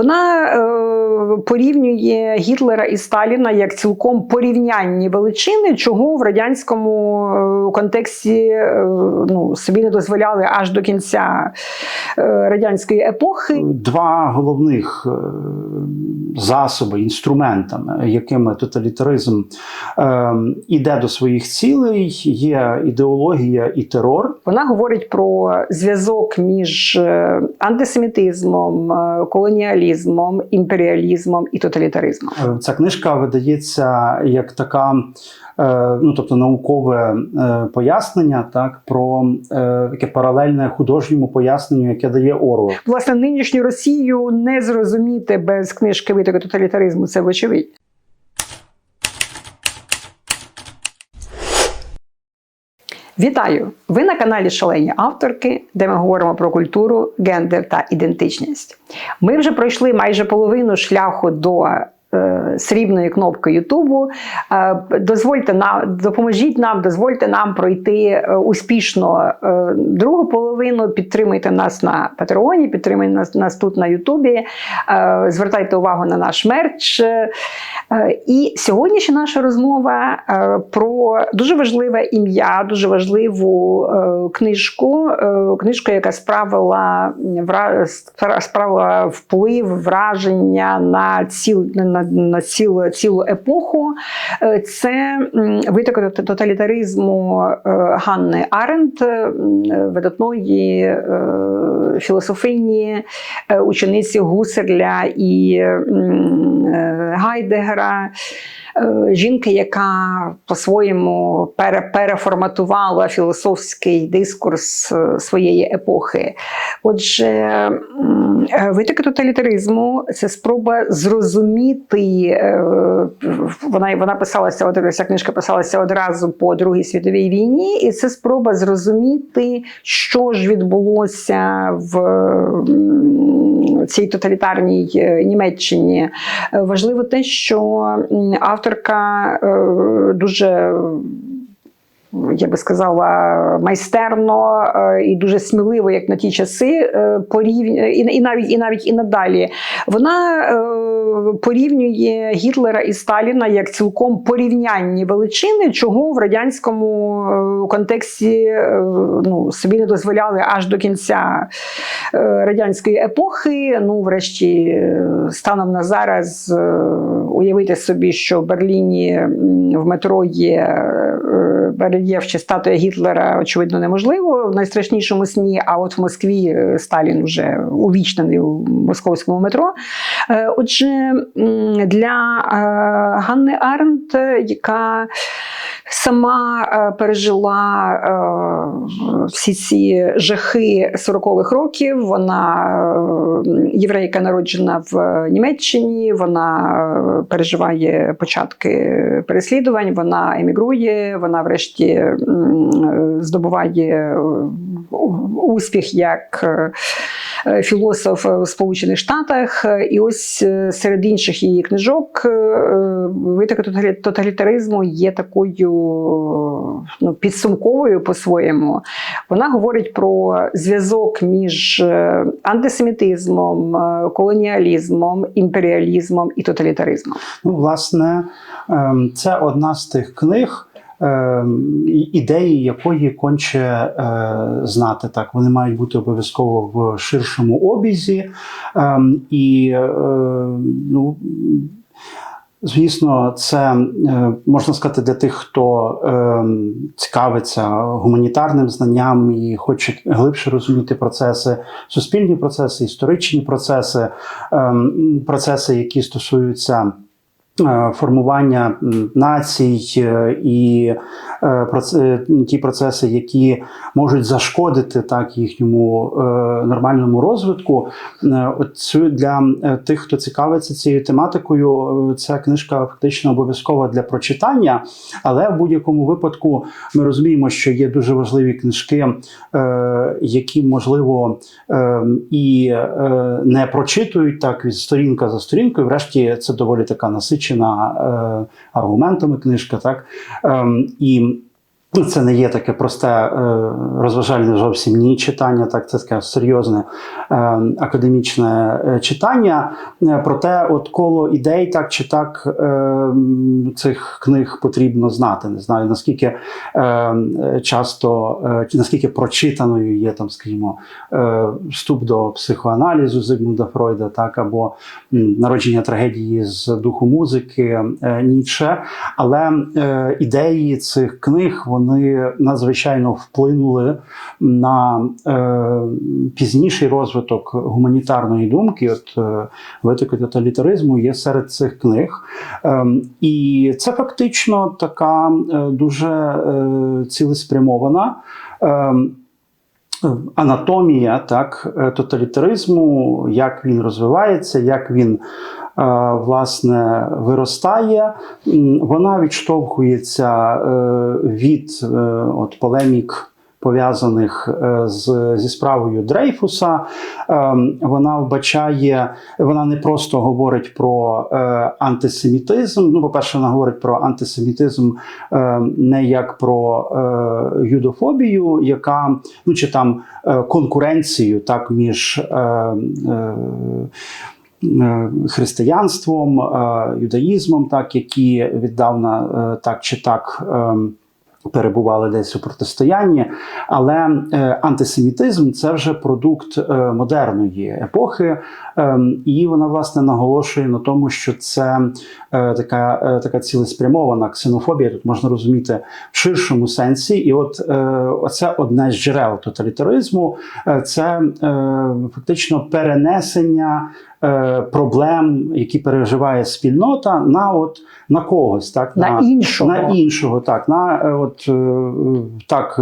Вона е, порівнює Гітлера і Сталіна як цілком порівнянні величини, чого в радянському е, контексті е, ну, собі не дозволяли аж до кінця е, радянської епохи. Два головних е, засоби, інструментами, якими тоталітаризм е, іде до своїх цілей, є ідеологія і терор. Вона говорить про зв'язок між е, антисемітизмом, е, колоніалізмом, імперіалізмом і тоталітаризмом. Е, Ця книжка видається як така, е, ну тобто наукове е, пояснення, так про яке паралельне художньому поясненню, яке дає Орвел. Власне, нинішню Росію не зрозуміти без книжки витоки тоталітаризму. Це вочевидь. Вітаю! Ви на каналі Шалені авторки, де ми говоримо про культуру, гендер та ідентичність. Ми вже пройшли майже половину шляху до срібної кнопки Ютубу. Е, дозвольте нам, допоможіть нам, дозвольте нам пройти е, успішно е, другу половину. Підтримуйте нас на Патреоні, підтримуйте нас, нас тут на Ютубі. Е, звертайте увагу на наш мерч. Е, і сьогоднішня наша розмова е, про дуже важливе ім'я, дуже важливу е, книжку, е, книжку, яка справила справила вплив, враження на ціл на, на цілу, цілу епоху. Е, Це витока виток тоталітаризму е, Ганни Аренд, е, видатної філософині, учениці Гусерля і Гайдегера. Е, Жінки, яка по-своєму пере- переформатувала філософський дискурс е, своєї епохи. Отже, е, витоки тоталітаризму це спроба зрозуміти. Вона вона писалася ця книжка писалася одразу по Другій світовій війні, і це спроба зрозуміти, що ж відбулося в цій тоталітарній Німеччині. Важливо те, що авторка е, дуже. Я би сказала, майстерно е, і дуже сміливо, як на ті часи, е, порівнює і, навіть і навіть і надалі. Вона е, порівнює Гітлера і Сталіна як цілком порівнянні величини, чого в радянському контексті ну, собі не дозволяли аж до кінця радянської епохи. Ну, врешті, станом на зараз уявити собі, що в Берліні в метро є е, барельєф статуя Гітлера, очевидно, неможливо в найстрашнішому сні. А от в Москві е, Сталін вже увічнений у московському метро. Е, Отже, для е, Ганни Арнт, яка сама пережила всі ці жахи 40-х років. Вона єврейка, народжена в Німеччині. Вона переживає початки переслідувань. Вона емігрує. Вона, врешті, здобуває е, успіх як. е, Філософ в Сполучених Штатах, і ось е, серед інших її книжок витоки тоталітаризму є такою ну, підсумковою по-своєму. Вона говорить про зв'язок між антисемітизмом, колоніалізмом, імперіалізмом і тоталітаризмом. Ну, власне, ем, це одна з тих книг. Ем, Ідеї якої конче е, знати так, вони мають бути обов'язково в ширшому обізі. Ем, і е, ну, звісно, це е, можна сказати для тих, хто ем, цікавиться гуманітарним знанням і хоче глибше розуміти процеси, суспільні процеси, історичні процеси, процеси, які стосуються. Е, Формування націй е, і е, ті процеси, які можуть зашкодити так їхньому нормальному розвитку. От для тих, хто цікавиться цією тематикою, ця книжка фактично обов'язкова для прочитання. Але в будь-якому випадку ми розуміємо, що є дуже важливі книжки, які можливо і не прочитують так від сторінка за сторінкою. Врешті це доволі така насичена е, аргументами книжка. Так ем, і Ну, Це не є таке просте е, розважальне зовсім ні читання, так це таке серйозне е, академічне е, читання. Проте, от коло ідей, так чи так цих книг потрібно знати. Не знаю наскільки часто, наскільки прочитаною є там, скажімо, вступ до психоаналізу Зигмунда Фройда, так або народження трагедії з духу музики е, Ніцше. Але ідеї цих книг вони надзвичайно вплинули на е, пізніший розвиток гуманітарної думки. От е, витоки тоталітаризму є серед цих книг. Е, і це фактично така е, дуже е, цілеспрямована. Е, Анатомія так, е, тоталітаризму, як він розвивається, як він власне виростає, вона відштовхується е, від е, от, полемік. Пов'язаних е, з, зі справою Дрейфуса, вона вбачає, вона не просто говорить про е, антисемітизм. Ну, по-перше, вона говорить про антисемітизм е, не як про е, юдофобію, яка ну чи там е, конкуренцію так між. Е, Християнством, е, юдаїзмом, так які віддавна е, так чи так перебували десь у протистоянні, але антисемітизм це вже продукт модерної епохи, і вона власне наголошує на тому, що це е, така, е, така цілеспрямована ксенофобія. Тут можна розуміти в ширшому сенсі. І от е, оце одне з джерел тоталітаризму, це фактично перенесення. Проблем, які переживає спільнота, на от на когось, так На іншого. на іншого, так на от так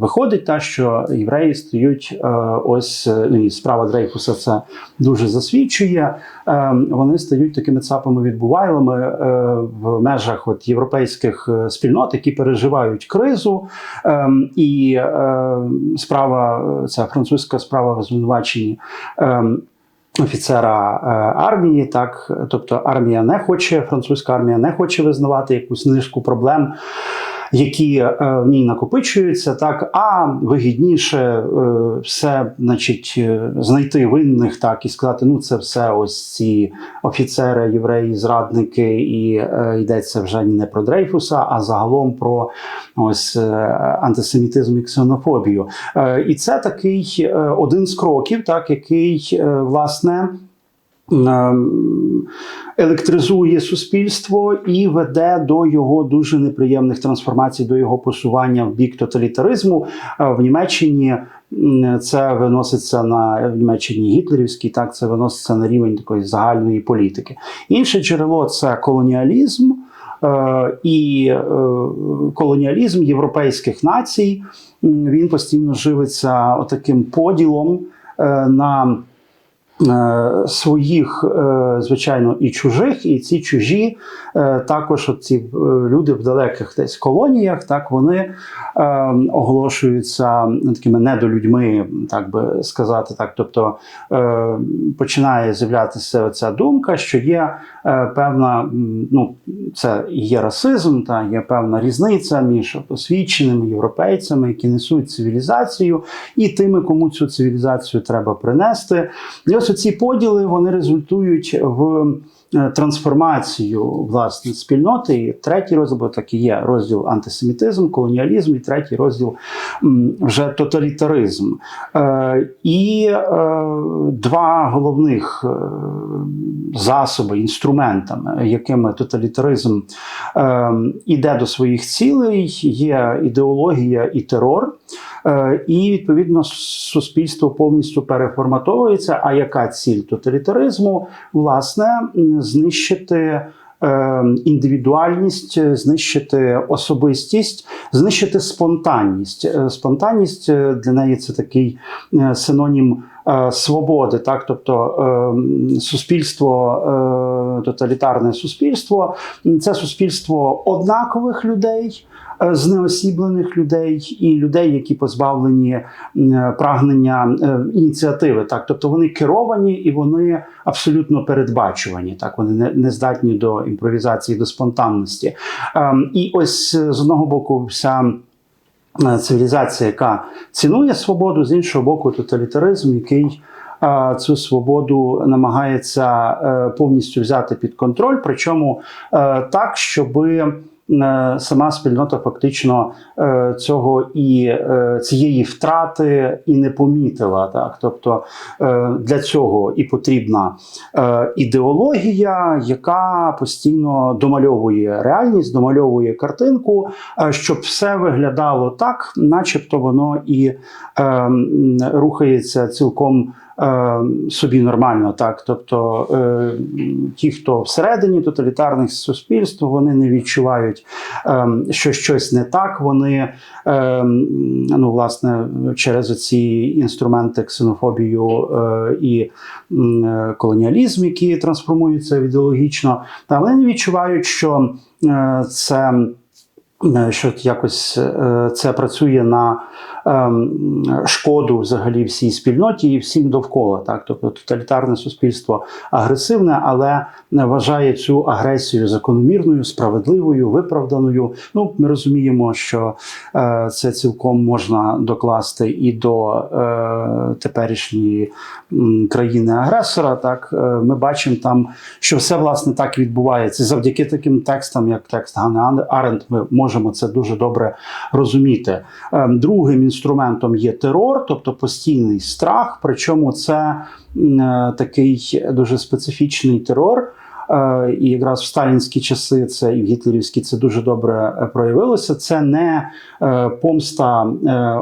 виходить, та що євреї стають ось ну, справа Дрейфуса це дуже засвідчує. Е, Вони стають такими цапами відбувайлами е, в межах от європейських е, спільнот, які переживають кризу. Е, І е, справа ця французька справа в звинуваченні. е, Офіцера е, армії, так тобто армія не хоче, французька армія не хоче визнавати якусь низку проблем, які е, в ній накопичуються, так а вигідніше е, все, значить, е, знайти винних, так і сказати, ну це все ось ці офіцери, євреї, зрадники, і йдеться вже не про Дрейфуса, а загалом про ось антисемітизм і ксенофобію. І це такий один з кроків, так який власне. Електризує суспільство і веде до його дуже неприємних трансформацій, до його посування в бік тоталітаризму. В Німеччині це виноситься на в Німеччині гітлерівській, так це виноситься на рівень такої загальної політики. Інше джерело це колоніалізм. Е, І е, колоніалізм європейських націй він постійно живиться отаким поділом е, на своїх, е, звичайно, і чужих, і ці чужі е, також ці е, люди в далеких десь колоніях, так вони е, оголошуються такими недолюдьми, так би сказати, так. Тобто е, починає з'являтися ця думка, що є е, певна, ну це є расизм, та є певна різниця між освіченими європейцями, які несуть цивілізацію, і тими, кому цю цивілізацію треба принести. І ось ці поділи вони результують в е, трансформацію власне спільноти. І третій розділ є розділ антисемітизм, колоніалізм, і третій розділ вже тоталітаризм. Е, І е, два головних засоби, інструментами, якими тоталітаризм е, іде до своїх цілей, є ідеологія і терор. Е, І відповідно суспільство повністю переформатовується. А яка ціль тоталітаризму? Власне, знищити. е, Індивідуальність, знищити особистість, знищити спонтанність. Е, Спонтанність для неї це такий синонім свободи, так тобто суспільство, тоталітарне суспільство це суспільство однакових людей. Е, знеосіблених людей і людей, які позбавлені м, прагнення е, ініціативи. Так, тобто вони керовані і вони абсолютно передбачувані. Так, вони не, здатні до імпровізації, до спонтанності. Ем, І ось е, з одного боку, вся. е, Цивілізація, яка цінує свободу, з іншого боку, тоталітаризм, який е, цю свободу намагається е, повністю взяти під контроль, причому е, так, щоби е, сама спільнота фактично е, цього і е, цієї втрати і не помітила. Так, тобто е, для цього і потрібна е, ідеологія, яка постійно домальовує реальність, домальовує картинку, е, щоб все виглядало так, начебто воно і е, рухається цілком. Е, Собі нормально, так. Тобто е, ті, хто всередині тоталітарних суспільств, вони не відчувають, е, що щось не так. Вони ну, власне через ці інструменти ксенофобію і колоніалізм, які трансформуються ідеологічно, та вони не відчувають, що це. Що якось це працює на шкоду взагалі всій спільноті і всім довкола. Так, тобто тоталітарне суспільство агресивне, але вважає цю агресію закономірною, справедливою, виправданою. Ну, ми розуміємо, що е, це цілком можна докласти і до е, теперішньої країни-агресора. Так, Е, ми бачимо там, що все власне так відбувається. Завдяки таким текстам, як текст Ганни Аренд, ми можемо це дуже добре розуміти. Ем, Другим інструментом є терор, тобто постійний страх. Причому це е, такий дуже специфічний терор. Е, І якраз в сталінські часи це і в гітлерівські це дуже добре е, проявилося. Це не помста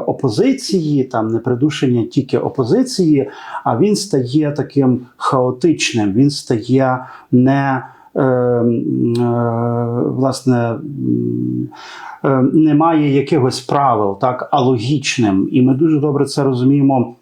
опозиції, там не придушення тільки опозиції, а він стає таким хаотичним. Він стає не власне. м, е, Немає якихось правил, так а логічним, і ми дуже добре це розуміємо.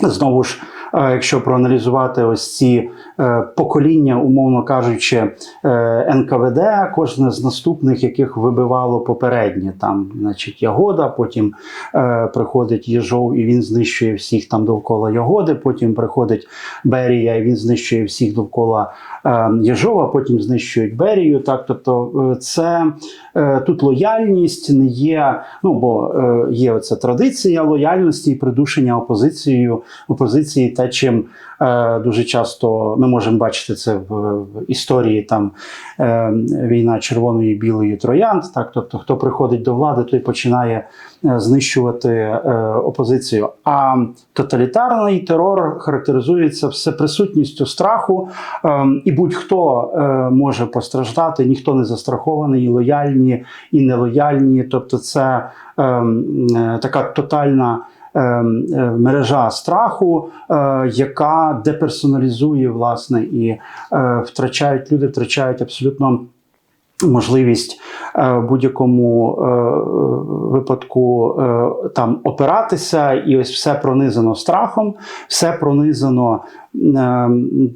Знову ж, е, якщо проаналізувати ось ці е, покоління, умовно кажучи, е, НКВД, кожне з наступних, яких вибивало попереднє, там, значить, Ягода, потім е, приходить Єжов і він знищує всіх там довкола Ягоди, потім приходить Берія, і він знищує всіх довкола Єжова, потім знищують Берію. Так, тобто, це тут лояльність не є, ну бо є оця традиція лояльності і придушення опозицією опозиції, те, чим е, дуже часто ми можемо бачити це в, в історії там е, війна червоної і білої троянд. Так, тобто, хто приходить до влади, той починає е, знищувати е, опозицію. А тоталітарний терор характеризується всеприсутністю страху, е, і будь-хто е, може постраждати, ніхто не застрахований, і лояльні і нелояльні. Тобто, це е, е, така тотальна. Е, е, Мережа страху, е, яка деперсоналізує власне і е, втрачають люди, втрачають абсолютно можливість в будь-якому випадку там опиратися, і ось все пронизано страхом, все пронизано. Е,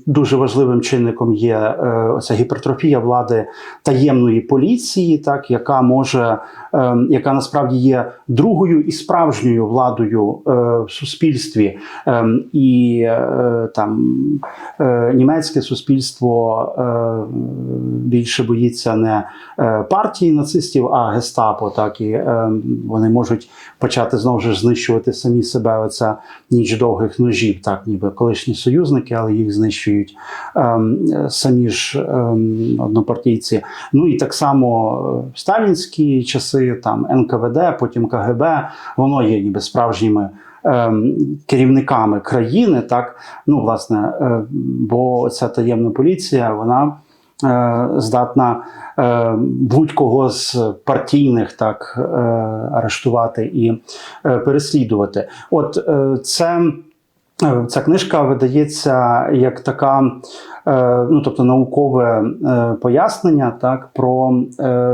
Дуже важливим чинником є е, оця гіпертрофія влади таємної поліції, так яка може, е, яка насправді є другою і справжньою владою в суспільстві, і там німецьке суспільство більше боїться не партії нацистів, а гестапо. Так і вони можуть почати знову ж знищувати самі себе. Оця ніч довгих ножів, так ніби колишні союзники, але їх знищують е, самі ж е, однопартійці. Ну і так само е, в сталінські часи, там НКВД, потім КГБ, воно є ніби справжніми. ем, Керівниками країни, так ну власне, е, бо ця таємна поліція, вона е, здатна е, будь-кого з партійних так е, арештувати і е, переслідувати. От е, це. Е, Ця книжка видається як така, е, ну тобто наукове е, пояснення, так про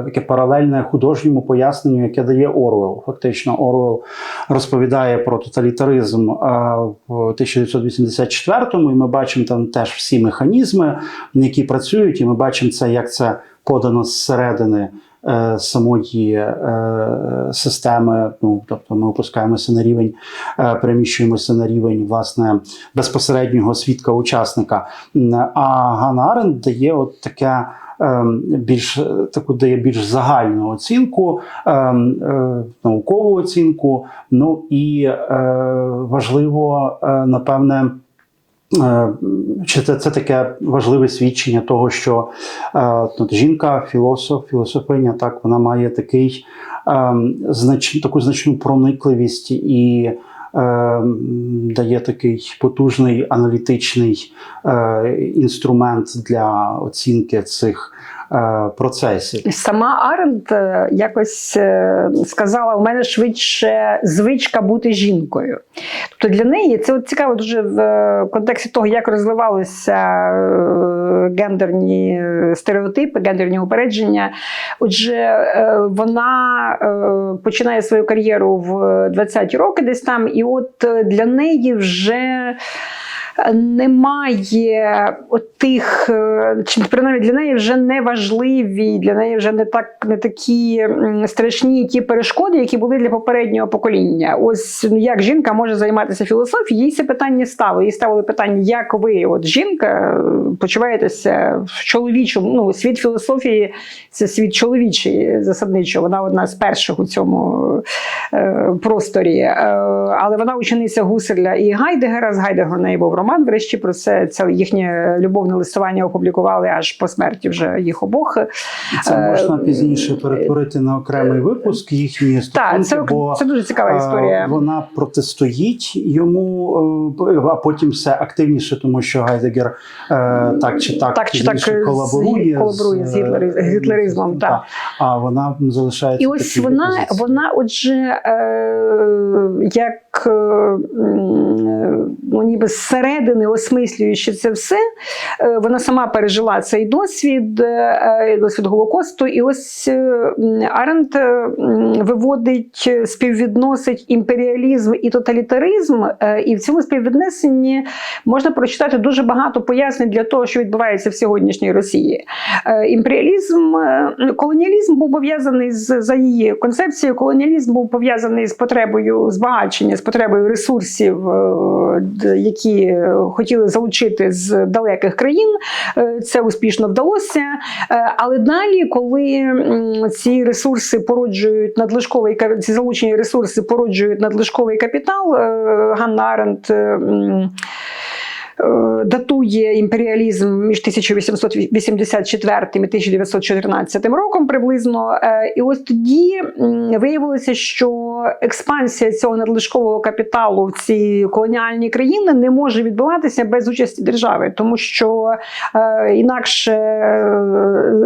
яке паралельне художньому поясненню, яке дає Орвел. Фактично, Орвел розповідає про тоталітаризм в 1984-му, і ми бачимо там теж всі механізми, які працюють, і ми бачимо це, як це подано зсередини самої е, системи. Ну тобто, ми опускаємося на рівень, е, переміщуємося на рівень власне безпосереднього свідка учасника. А Ганна Аренд дає от таке. ем, Більш таку дає більш загальну оцінку, ем, е, наукову оцінку. Ну і е, важливо, е, напевне, Е, Чи це, це таке важливе свідчення того, що е, от жінка, філософ, філософиня, так вона має такий е, знач, таку значну проникливість і е, дає такий потужний аналітичний е, інструмент для оцінки цих е, процесів. Сама Аренд е, якось е, сказала: у мене швидше звичка бути жінкою. Тобто для неї це от цікаво дуже в контексті того, як розвивалися гендерні стереотипи, гендерні упередження. Отже, вона починає свою кар'єру в 20-ті роки, десь там, і от для неї вже. Немає тих, е, чи принаймні для неї вже не важливі, для неї вже не так не такі страшні ті перешкоди, які були для попереднього покоління. Ось ну, як жінка може займатися філософією, їй це питання ставили. Їй ставили питання, як ви, от жінка, почуваєтеся в чоловічому. Ну, світ філософії це світ чоловічий засадничо. Вона одна з перших у цьому е, просторі. Е, але вона учениця Гуселя і Гайдегера. З Гайдегера в неї був роман. Врешті про це це їхнє любовне листування опублікували аж по смерті вже їх обох. Це Е, можна пізніше перетворити на окремий випуск їхні стосунки, Так, це, бо це дуже цікава е, історія. Вона протистоїть йому, е, а потім все активніше, тому що Гайдегер е, так чи так, Так чи так з- колаборує, колаборує з е, гітлеризмом, з- так. А вона залишається І ось вона, вона, отже, е, як е, м, ну, ніби зсередини осмислюючи це все, е, вона сама пережила цей досвід, е, досвід Голокосту. І ось е, Аренд е, виводить, співвідносить імперіалізм і тоталітаризм, е, і в цьому співвіднесенні можна прочитати дуже багато пояснень для того, що відбувається в сьогоднішній Росії. Е, Імперіалізм, е, колоніалізм був пов'язаний з за її концепцією. Колоніалізм був пов'язаний з потребою збагачення, потребою ресурсів, е, які е, хотіли залучити з далеких країн. Е, Це успішно вдалося. Але далі, коли ці ресурси породжують надлишковий ці залучені ресурси породжують надлишковий капітал, Ганна Аренд. Е, Датує імперіалізм між 1884 і 1914 роком приблизно. Е, І ось тоді виявилося, що експансія цього надлишкового капіталу в ці колоніальні країни не може відбуватися без участі держави, тому що е, інакше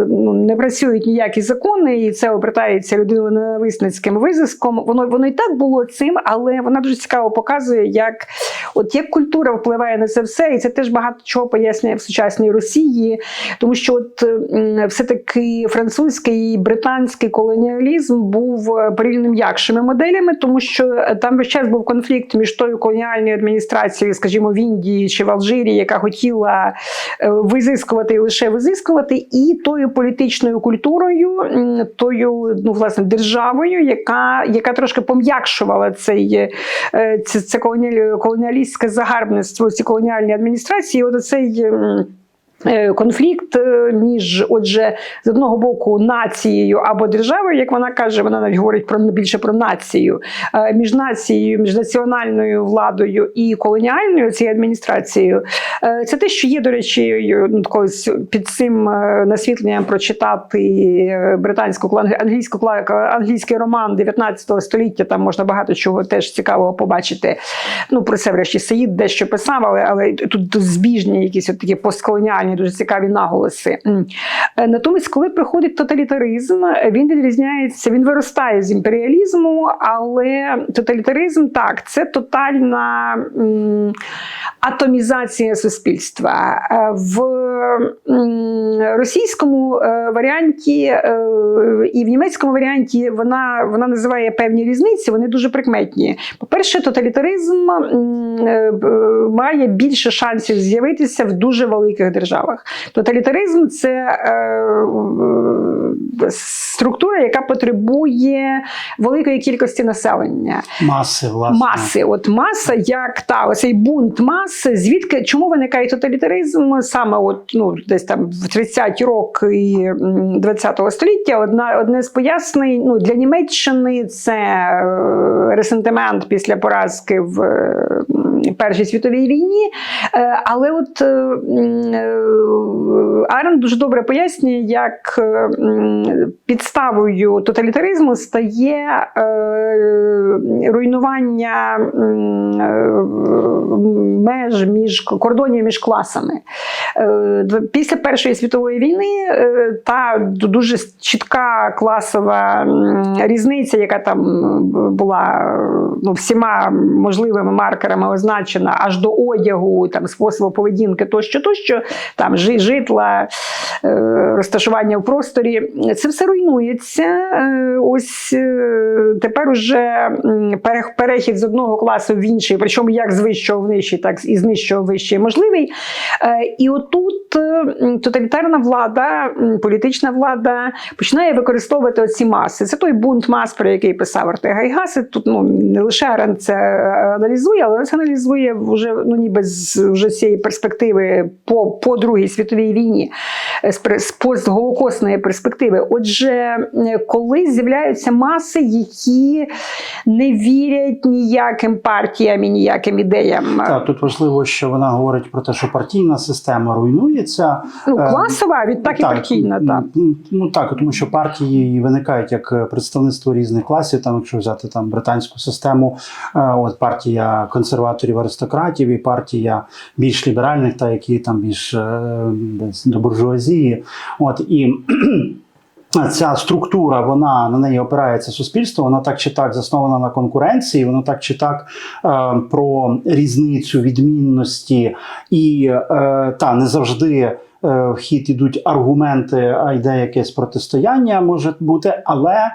ну, не працюють ніякі закони, і це обертається людиноненависницьким визиском. Воно воно і так було цим, але вона дуже цікаво показує, як от як культура впливає на це все, і це теж багато чого пояснює в сучасній Росії, тому що от все-таки французький і британський колоніалізм був е, порівняно м'якшими моделями, тому що е, там весь час був конфлікт між тою колоніальною адміністрацією, скажімо, в Індії чи в Алжирі, яка хотіла е, визискувати і лише визискувати, і тою політичною культурою, тою ну власне державою, яка, яка трошки пом'якшувала цей це, це колоніалістське загарбництво, ці колоніальні адміністрації. От цей. Е, Конфлікт е, між, отже, з одного боку, нацією або державою, як вона каже, вона навіть говорить про більше про націю, е, між нацією, між національною владою і колоніальною цією адміністрацією. Це те, що є, до речі, ну, колись під цим насвітленням прочитати британську англійську англійський роман 19 століття. Там можна багато чого теж цікавого побачити. Ну про це врешті Саїд дещо писав, але, але тут збіжні якісь от такі постколоніальні, дуже цікаві наголоси. Е, Натомість, коли приходить тоталітаризм, він відрізняється, він виростає з імперіалізму, але тоталітаризм так, це тотальна атомізація суспільства. Е, В російському е, варіанті і в німецькому варіанті вона, вона називає певні різниці, вони дуже прикметні. По-перше, тоталітаризм має більше шансів з'явитися в дуже великих державах. Державах. Тоталітаризм це е, структура, яка потребує великої кількості населення. Маси, власне. Маси, от маса, як та оцей бунт маси, звідки чому виникає тоталітаризм саме от ну десь там в 30-ті роки 20-го століття. Одна одне з пояснень ну для Німеччини це е, ресентимент після поразки в Першій світовій війні. Е, Але от е, е, Аренд дуже добре пояснює, як підставою тоталітаризму стає руйнування меж між кордонів між класами. Після Першої світової війни та дуже чітка класова різниця, яка там була ну, всіма можливими маркерами означена аж до одягу, там способу поведінки, тощо, тощо, там житла, е, розташування в просторі. Це все руйнується. Е, Ось е, тепер уже перехід з одного класу в інший, причому як з вищого в нижчий, так і з нижчого в вищий можливий. І отут тоталітарна влада, політична влада починає використовувати оці маси. Це той бунт мас, про який писав Артега і Гасет. Тут ну не лише Арен це аналізує, але це аналізує вже ну ніби з вже цієї перспективи по, по Другій світовій війні, е, з, з постголокосної перспективи. Отже, коли з'являються маси, які не вірять ніяким партіям і ніяким ідеям. Так, тут важливо, що вона говорить про те, що партійна система руйнується. Ну, Е, класова, відтак і партійна, так. Ну, Ну так, тому що партії виникають як е, представництво різних класів. Там, якщо взяти там британську систему, от партія консерваторів аристократів і партія більш ліберальних, та які там більш е, десь до буржуазії. От і. Ця структура, вона на неї опирається суспільство, вона так чи так заснована на конкуренції, воно так чи так е, про різницю відмінності, і е, та не завжди е, в хід ідуть аргументи, а йде якесь протистояння може бути, але.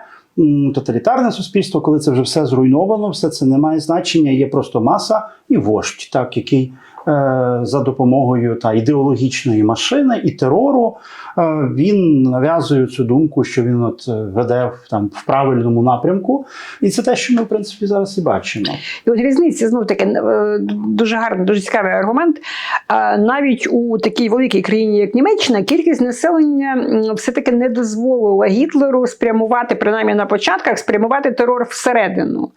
Тоталітарне суспільство, коли це вже все зруйновано, все це не має значення, є просто маса і вождь, так, який за допомогою та ідеологічної машини і терору е, він нав'язує цю думку, що він от е, веде в, там в правильному напрямку. І це те, що ми в принципі зараз і бачимо. І от різниці знов таки е, дуже гарний, дуже цікавий аргумент. Е, Навіть у такій великій країні, як Німеччина, кількість населення все-таки не дозволила Гітлеру спрямувати, принаймні на початках, спрямувати терор всередину.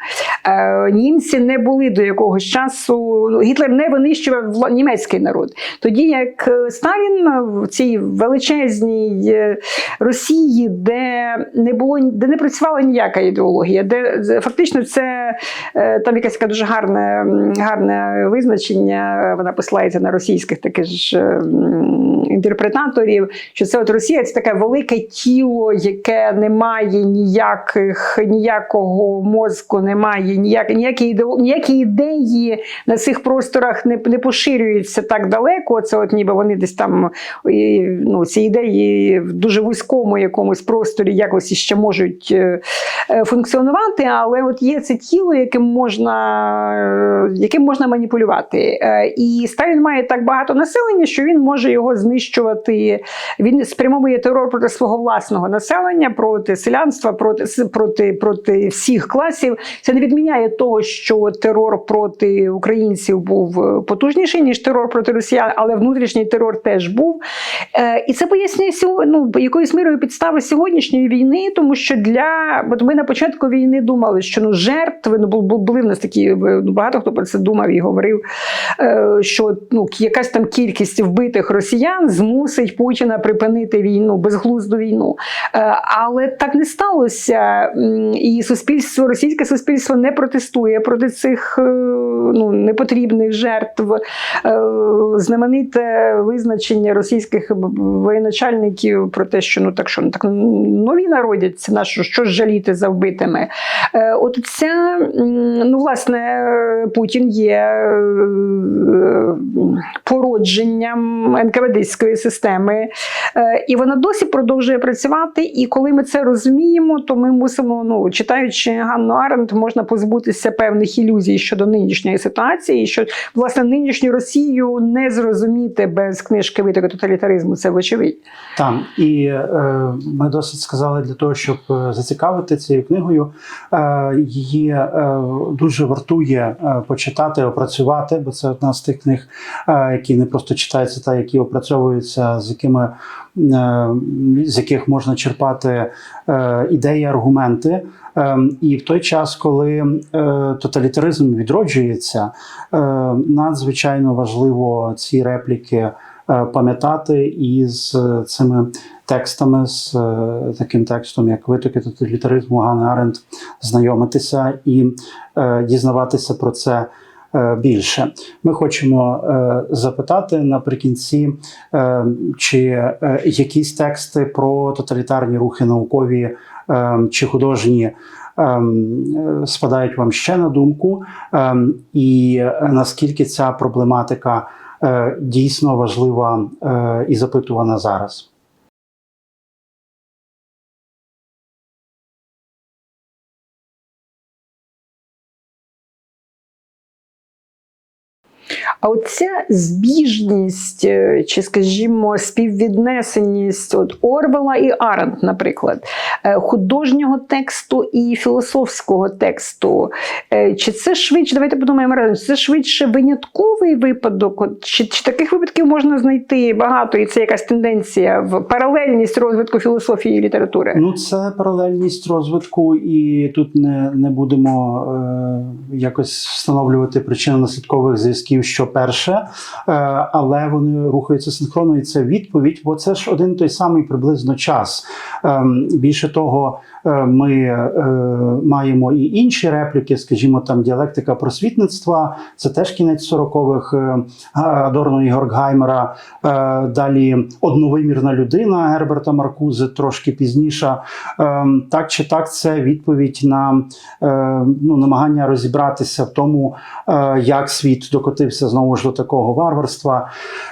Е, Німці не були до якогось часу. Гітлер не винищував німецький народ. Тоді як е, Сталін в цій величезній е, Росії, де не було де не працювала ніяка ідеологія, де фактично це е, там якесь таке дуже гарне, гарне визначення. Вона посилається на російських таких ж інтерпретаторів, що це от Росія це таке велике тіло, яке не має ніяких ніякого мозку, немає ніяк, ніякі, ідео, ніякі ідеї на цих просторах не, не поширюються так далеко. Це от ніби вони десь там ну, ці ідеї в дуже вузькому якомусь просторі якось іще можуть е, е, функціонувати, але от є це тіло, яким можна, е, яким можна маніпулювати. І Сталін має так багато населення, що він може його знищувати. Він спрямовує терор проти свого власного населення, проти селянства, проти, проти, проти всіх класів. Це не відміняє того, що терор проти українців був е, потужніший, ніж терор проти росіян, але внутрішній терор теж був. Е, І це пояснює ну, якоюсь мірою підстави сьогоднішньої війни, тому що для от ми на початку війни думали, що ну жертви ну бу- бу- були в нас такі е, багато хто про це думав і говорив, е, що ну якась там кількість вбитих росіян змусить Путіна припинити війну, безглузду війну. Але так не сталося. І суспільство, російське суспільство не протестує проти цих ну, непотрібних жертв. Е, Знамените визначення російських воєначальників про те, що ну так що ну так нові народяться, на що, що жаліти за вбитими. Е, От ця, ну, власне, Путін є е, породженням НКВДської системи, і вона досі продовжує працювати. І коли ми це розуміємо, то ми мусимо, ну читаючи Ганну Аренд, можна позбутися певних ілюзій щодо нинішньої ситуації, що власне нині нинішню Росію не зрозуміти без книжки витоки тоталітаризму. Це вочевидь. Там і е, ми досить сказали для того, щоб е, зацікавити цією книгою. Е, її е, дуже вартує е, почитати, опрацювати, бо це одна з тих книг, е, які не просто читаються, та які опрацьовуються, з якими е, з яких можна черпати е, ідеї, аргументи. Е, І в той час, коли е, тоталітаризм відроджується, е, надзвичайно важливо ці репліки е, пам'ятати і з е, цими текстами, з таким текстом, як витоки тоталітаризму Ганни Аренд, знайомитися і дізнаватися про це. Більше ми хочемо запитати наприкінці, чи якісь тексти про тоталітарні рухи наукові чи художні ем, спадають вам ще на думку, ем, і наскільки ця проблематика е, дійсно важлива е, і запитувана зараз. А оця збіжність, е, чи, скажімо, співвіднесеність от Орвела і Арент, наприклад, е, художнього тексту і філософського тексту. Е, Чи це швидше, давайте подумаємо разом, це швидше винятковий випадок? Чи, чи таких випадків можна знайти багато, і це якась тенденція в паралельність розвитку філософії і літератури? Ну, це паралельність розвитку, і тут не, не будемо е, якось встановлювати причинно-наслідкових зв'язків, що перше, е, але вони рухаються синхронно, і це відповідь, бо це ж один той самий приблизно час. Е, більше того, е, ми е, маємо і інші репліки, скажімо, там діалектика просвітництва, це теж кінець 40-х е, Адорно і Горкгаймера. Е, далі одновимірна людина Герберта Маркузи, трошки пізніша. Е, так чи так, це відповідь на ну, намагання розібратися в тому, як світ докотився знову ж до такого варварства.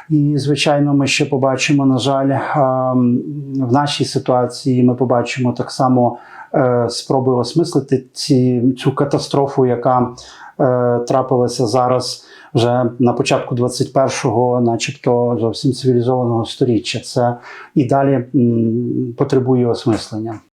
І, звичайно, ми ще побачимо, на жаль, в нашій ситуації ми побачимо так само е, спроби осмислити ці, цю катастрофу, яка е, трапилася зараз вже на початку 21-го, начебто зовсім цивілізованого сторіччя. Це і далі потребує осмислення.